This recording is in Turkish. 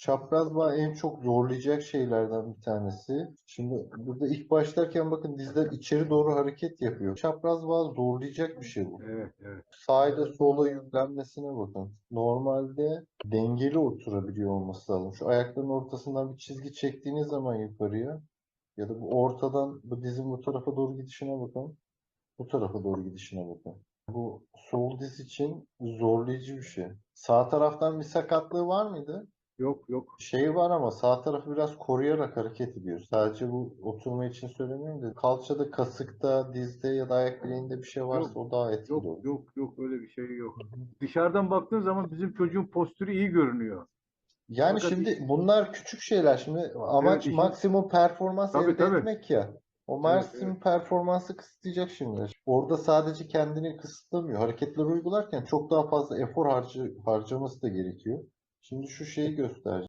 Çapraz bağ en çok zorlayacak şeylerden bir tanesi. Şimdi burada ilk başlarken bakın dizler içeri doğru hareket yapıyor. Çapraz bağ zorlayacak bir şey bu. Evet, evet. Sağ ile sola yüklenmesine bakın. Normalde dengeli oturabiliyor olması lazım. Şu ayakların ortasından bir çizgi çektiğiniz zaman yukarıya ya da bu ortadan bu dizin bu tarafa doğru gidişine bakın. Bu tarafa doğru gidişine bakın. Bu sol diz için zorlayıcı bir şey. Sağ taraftan bir sakatlığı var mıydı? Yok, yok. Şey var ama sağ tarafı biraz koruyarak hareket ediyor. Sadece bu oturma için söylemiyorum da kalçada, kasıkta, dizde ya da ayak bileğinde bir şey varsa o daha etkili Yok, olur. yok, yok. Öyle bir şey yok. Dışarıdan baktığın zaman bizim çocuğun postürü iyi görünüyor. Yani Fakat şimdi bunlar küçük şeyler. Şimdi amaç işin- maksimum performans Tabii, elde tabii. etmek ya. O maksimum performansı kısıtlayacak şimdi. Orada sadece kendini kısıtlamıyor. Hareketler uygularken çok daha fazla efor harcı, harcaması da gerekiyor. Şimdi şu şeyi göstereceğim.